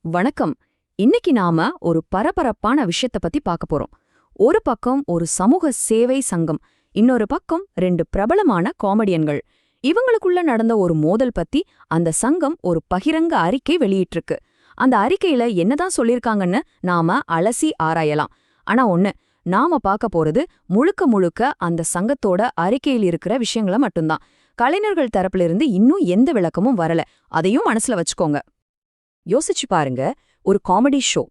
வணக்கம். இன்னைக்கு நாம ஒரு பரபரப்பான விஷயத்த பத்தி பார்க்க போறோம். ஒரு பக்கம் ஒரு சமூக சேவை சங்கம் இன்னொரு பக்கம் ரெண்டு பிரபலமான காமெடியன்கள். இவங்களுக்குள்ள நடந்த ஒரு மோதல் பத்தி அந்த சங்கம் ஒரு பகிரங்க அறிக்கை வெளியிட்டிருக்கு. அந்த அறிக்கையில என்னதான் சொல்லிருக்காங்கன்னு நாம அலசி ஆராயலாம். ஆனா ஒண்ணு நாம பார்க்க போறது முழுக்க முழுக்க அந்த சங்கத்தோட அறிக்கையில் இருக்கிற விஷயங்கள மட்டும்தான். கலைஞர்கள் தரப்புல இருந்து இன்னும் எந்த விளக்கமும் வரல. அதையும் மனசுல வச்சுக்கோங்க. யோசிச்சு பாருங்க ஒரு காமெடி ஷோ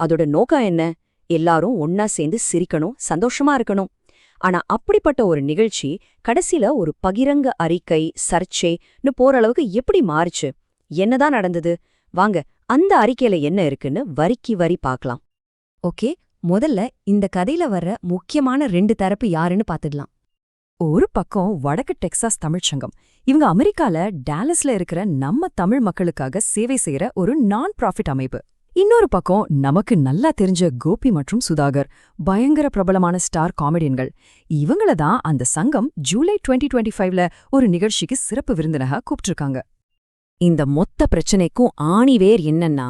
அதோட நோக்கம் என்ன? எல்லாரும் ஒன்னா சேர்ந்து சிரிக்கணும் சந்தோஷமா இருக்கணும். ஆனா அப்படிப்பட்ட ஒரு நிகழ்ச்சி கடைசில ஒரு பகிரங்க அறிக்கை சர்ச்சைன்னு போற அளவுக்கு எப்படி மாறுச்சு? என்னதான் நடந்தது? வாங்க அந்த அறிக்கையில என்ன இருக்குன்னு வரிக்கு வரி பார்க்கலாம். ஓகே முதல்ல இந்த கதையில வர்ற முக்கியமான ரெண்டு தரப்பு யாருன்னு பாத்துடலாம் ஒரு பக்கம் வடக்கு டெக்சாஸ் தமிழ்ச்சங்கம் இவங்க அமெரிக்கால டேலஸ்ல இருக்கிற நம்ம தமிழ் மக்களுக்காக சேவை செய்யற ஒரு நான் ப்ராஃபிட் அமைப்பு. இன்னொரு பக்கம் நமக்கு நல்லா தெரிஞ்ச கோபி மற்றும் சுதாகர் பயங்கர பிரபலமான ஸ்டார் காமெடியன்கள். இவங்கள தான் அந்த சங்கம் ஜூலை 2025 டுவெண்ட்டி ஃபைவ்ல ஒரு நிகழ்ச்சிக்கு சிறப்பு விருந்தினரா கூப்பிட்டுருக்காங்க. இந்த மொத்த பிரச்சனைக்கும் ஆணிவேர் என்னன்னா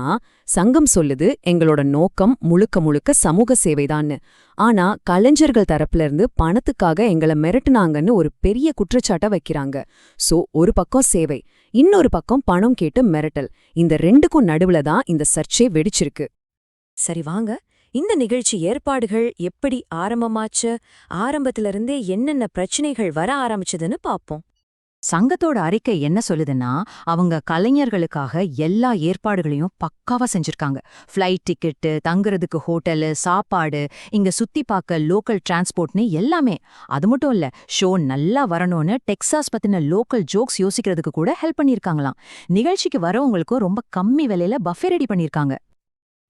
சங்கம் சொல்லுது எங்களோட நோக்கம் முழுக்க முழுக்க சமூக சேவைதான்னு. ஆனா கலைஞர்கள் தரப்புல இருந்து பணத்துக்காக எங்கள மிரட்டுனாங்கன்னு ஒரு பெரிய குற்றச்சாட்டை வைக்கிறாங்க. சோ ஒரு பக்கம் சேவை இன்னொரு பக்கம் பணம் கேட்டு மிரட்டல். இந்த ரெண்டுக்கும் நடுவுல தான் இந்த சர்ச்சை வெடிச்சிருக்கு. சரி வாங்க. இந்த நிகழ்ச்சி ஏற்பாடுகள் எப்படி ஆரம்பமாச்சு? ஆரம்பத்திலிருந்தே என்னென்ன பிரச்சனைகள் வர ஆரம்பிச்சதுன்னு பாப்போம். சங்கத்தோட அறிக்கை என்ன சொல்லுதுன்னா அவங்க கலைஞர்களுக்காக எல்லா ஏற்பாடுகளையும் பக்காவா செஞ்சிருக்காங்க. ஃப்ளைட் டிக்கெட்டு தங்குறதுக்கு ஹோட்டலு சாப்பாடு இங்க சுத்தி பார்க்க லோக்கல் டிரான்ஸ்போர்ட்னு எல்லாமே. அது மட்டும் இல்ல ஷோ நல்லா வரணும்னு டெக்ஸாஸ் பத்தின லோக்கல் ஜோக்ஸ் யோசிக்கிறதுக்கு கூட ஹெல்ப் பண்ணிருக்காங்களாம் நிகழ்ச்சிக்கு வரவங்களுக்கும் ரொம்ப கம்மி விலையில பஃபே ரெடி பண்ணிருக்காங்க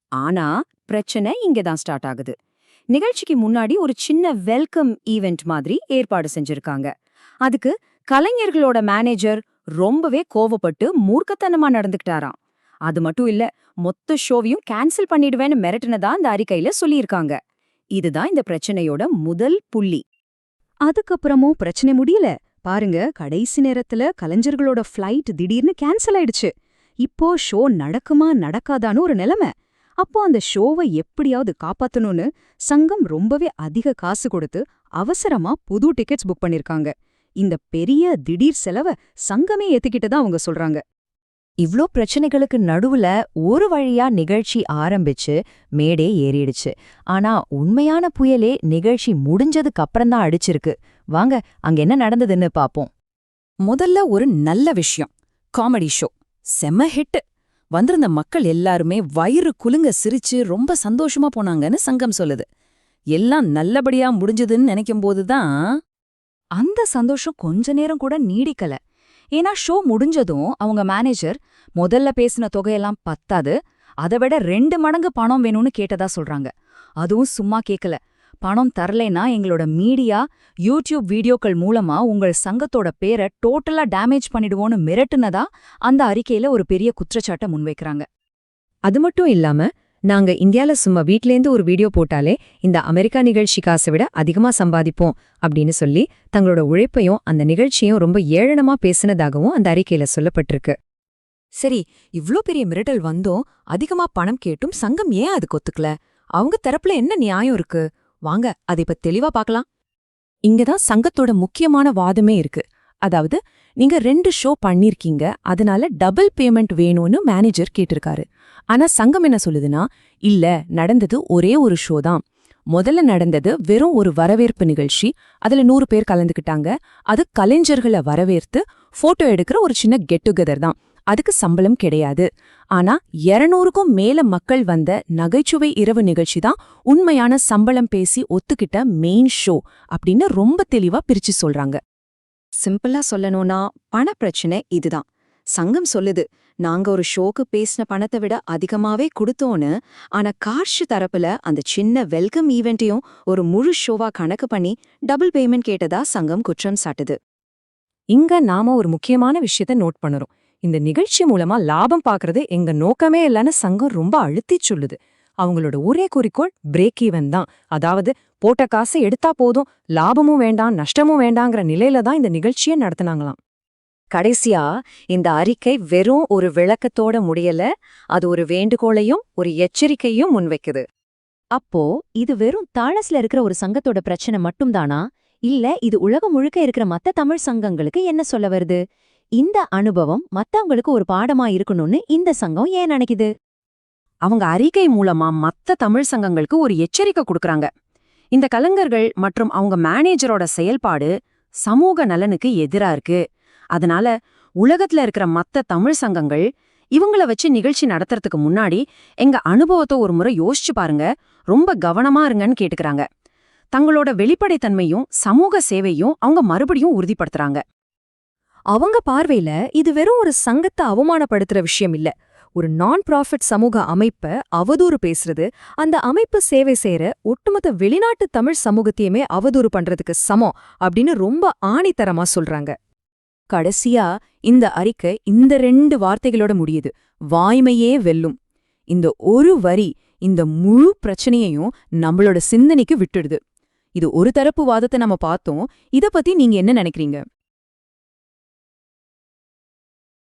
ஆனா பிரச்சனை இங்க தான் ஸ்டார்ட் ஆகுது. நிகழ்ச்சிக்கு முன்னாடி ஒரு சின்ன வெல்கம் ஈவெண்ட் மாதிரி ஏற்பாடு செஞ்சிருக்காங்க. அதுக்கு கலைஞர்களோட மேனேஜர் ரொம்பவே கோவப்பட்டு மூர்க்கத்தனமா நடந்துக்கிட்டாராம். அது மட்டும் இல்ல மொத்த ஷோவையும் கேன்சல் பண்ணிடுவேன்னு மிரட்டுனதா அந்த அறிக்கையில சொல்லியிருக்காங்க. இதுதான் இந்த பிரச்சனையோட முதல் புள்ளி. அதுக்கப்புறமும் பிரச்சனை முடியல. பாருங்க கடைசி நேரத்துல கலைஞர்களோட ஃப்ளைட் திடீர்னு கேன்சல் ஆயிடுச்சு. இப்போ ஷோ நடக்குமா நடக்காதான்னு ஒரு நிலைமை. அப்போ அந்த ஷோவை எப்படியாவது காப்பாத்தணும்னு சங்கம் ரொம்பவே அதிக காசு கொடுத்து அவசரமா புது டிக்கெட்ஸ் புக் பண்ணிருக்காங்க. இந்த பெரிய திடீர் செலவ சங்கமே ஏத்துக்கிட்டதா அவங்க சொல்றாங்க. இவ்ளோ பிரச்சனைகளுக்கு நடுவுல ஒரு வழியா நிகழ்ச்சி ஆரம்பிச்சு மேடே ஏறிடுச்சு. ஆனா உண்மையான புயலே நிகழ்ச்சி முடிஞ்சதுக்கு அப்புறம்தான் அடிச்சிருக்கு. வாங்க அங்க என்ன நடந்ததுன்னு பாப்போம். முதல்ல ஒரு நல்ல விஷயம். Comedy show. செம ஹிட் வந்திருந்த மக்கள் எல்லாருமே வயிறு குலுங்க சிரிச்சு ரொம்ப சந்தோஷமா போனாங்கன்னு சங்கம் சொல்லுது. எல்லாம் நல்லபடியா முடிஞ்சதுன்னு நினைக்கும்போது தான் அந்த சந்தோஷம் கொஞ்ச நேரம் கூட நீடிக்கல. ஏன்னா ஷோ முடிஞ்சதும் அவங்க மேனேஜர் முதல்ல பேசின தொகையெல்லாம் பத்தாது. அதை விட ரெண்டு மடங்கு பணம் வேணும்னு கேட்டதா சொல்றாங்க. அதுவும் சும்மா கேக்கல. பணம் தரலைன்னா எங்களோட மீடியா யூடியூப் வீடியோக்கள் மூலமா உங்கள் சங்கத்தோட பேரை டோட்டலா டேமேஜ் பண்ணிடுவோன்னு மிரட்டுனதா அந்த அறிக்கையில ஒரு பெரிய குற்றச்சாட்டை முன்வைக்கிறாங்க. அது மட்டும் இல்லாம நாங்க இந்தியால சும்மா வீட்லேந்து ஒரு வீடியோ போட்டாலே இந்த அமெரிக்கா நிகழ்ச்சி காசை விட அதிகமா சம்பாதிப்போம் அப்படின்னு சொல்லி தங்களோட உழைப்பையும் அந்த நிகழ்ச்சியும் ரொம்ப ஏழனமா பேசினதாகவும் அந்த அறிக்கையில சொல்லப்பட்டிருக்கு. சரி இவ்ளோ பெரிய மிரட்டல் வந்தோம் அதிகமா பணம் கேட்டும் சங்கம் ஏன் அதுக்கு ஒத்துக்கல? அவங்க தரப்புல என்ன நியாயம் இருக்கு? வாங்க அதை இப்ப தெளிவா பார்க்கலாம். இங்கதான் சங்கத்தோட முக்கியமான வாதமே இருக்கு. அதாவது நீங்க ரெண்டு ஷோ பண்ணிருக்கீங்க அதனால டபுள் பேமெண்ட் வேணும்னு மேனேஜர் கேட்டிருக்காரு. ஆனா சங்கம் என்ன சொல்லுதுன்னா இல்ல நடந்தது ஒரே ஒரு ஷோ தான். முதல்ல நடந்தது வெறும் ஒரு வரவேற்பு நிகழ்ச்சி. அதுல நூறு பேர் கலந்துக்கிட்டாங்க. அது கலைஞர்களை வரவேற்று போட்டோ எடுக்கிற ஒரு சின்ன கெட் டுகெதர் தான். அதுக்கு சம்பளம் கிடையாது. ஆனா இருநூறுக்கும் மேல மக்கள் வந்த நகைச்சுவை இரவு நிகழ்ச்சி தான் உண்மையான சம்பளம் பேசி ஒத்துக்கிட்ட மெயின் ஷோ அப்படின்னு ரொம்ப தெளிவா பிரிச்சு சொல்றாங்க. சிம்பிளா சொல்லணும்னா பண பிரச்சனை இதுதான். சங்கம் சொல்லுது நாங்க ஒரு ஷோக்கு பேசின பணத்தை விட அதிகமாவே கொடுத்தோன்னு ஆனா கார்ஷ் தரப்புல அந்த சின்ன வெல்கம் ஈவெண்ட்டையும் ஒரு முழு ஷோவா கணக்கு பண்ணி டபுள் பேமெண்ட் கேட்டதா சங்கம் குற்றம் சாட்டுது. இங்க நாம ஒரு முக்கியமான விஷயத்த நோட் பண்ணுறோம். இந்த நிகழ்ச்சி மூலமா லாபம் பாக்குறது எங்க நோக்கமே இல்லைன்னு சங்கம் ரொம்ப அழுத்தி சொல்லுது. அவங்களோட ஒரே குறிக்கோள் பிரேக் ஈவன் தான். அதாவது போட்ட காசை எடுத்தா போதும் லாபமும் வேண்டாம் நஷ்டமும் வேண்டாங்கிற நிலையில தான் இந்த நிகழ்ச்சியை நடத்துனாங்களாம். கடைசியா இந்த அறிக்கை வெறும் ஒரு விளக்கத்தோட முடியல அது ஒரு வேண்டுகோளையும் ஒரு எச்சரிக்கையும் முன்வைக்குது. அப்போ இது வெறும் தாளஸ்ல இருக்கிற ஒரு சங்கத்தோட பிரச்சனை மட்டும்தானா? இல்ல இது உலகம் முழுக்க இருக்கிற மத்த தமிழ் சங்கங்களுக்கு என்ன சொல்ல வருது? இந்த அனுபவம் மத்தவங்களுக்கு ஒரு பாடமா இருக்கணும்னு இந்த சங்கம் ஏன் நினைக்குது? அவங்க அறிக்கை மூலமா மத்த தமிழ் சங்கங்களுக்கு ஒரு எச்சரிக்கை கொடுக்கறாங்க. இந்த கலைஞர்கள் மற்றும் அவங்க மேனேஜரோட செயல்பாடு சமூக நலனுக்கு எதிரா இருக்கு. அதனால உலகத்துல இருக்கிற மத்த தமிழ் சங்கங்கள் இவங்கள வச்சு நிகழ்ச்சி நடத்துறதுக்கு முன்னாடி எங்க அனுபவத்தை ஒரு முறை யோசிச்சு பாருங்க. ரொம்ப கவனமா இருங்கன்னு கேட்டுக்கிறாங்க. தங்களோட வெளிப்படைத்தன்மையும் சமூக சேவையும் அவங்க மறுபடியும் உறுதிப்படுத்துறாங்க. அவங்க பார்வையில இது வெறும் ஒரு சங்கத்தை அவமானப்படுத்துற விஷயம் இல்ல. ஒரு நான் ப்ராஃபிட் சமூக அமைப்ப அவதூறு பேசுறது அந்த அமைப்பு சேவை செய்யற ஒட்டுமொத்த வெளிநாட்டு தமிழ் சமூகத்தையுமே அவதூறு பண்றதுக்கு சமம் அப்படின்னு ரொம்ப ஆணித்தரமா சொல்றாங்க. கடைசியா இந்த அறிக்கை இந்த ரெண்டு வார்த்தைகளோட முடியுது. வாய்மையே வெல்லும். இந்த ஒரு வரி இந்த முழு பிரச்சனையையும் நம்மளோட சிந்தனைக்கு விட்டுடுது. இது ஒரு தரப்பு வாதத்தை நம்ம பார்த்தோம். இத பத்தி நீங்க என்ன நினைக்கிறீங்க?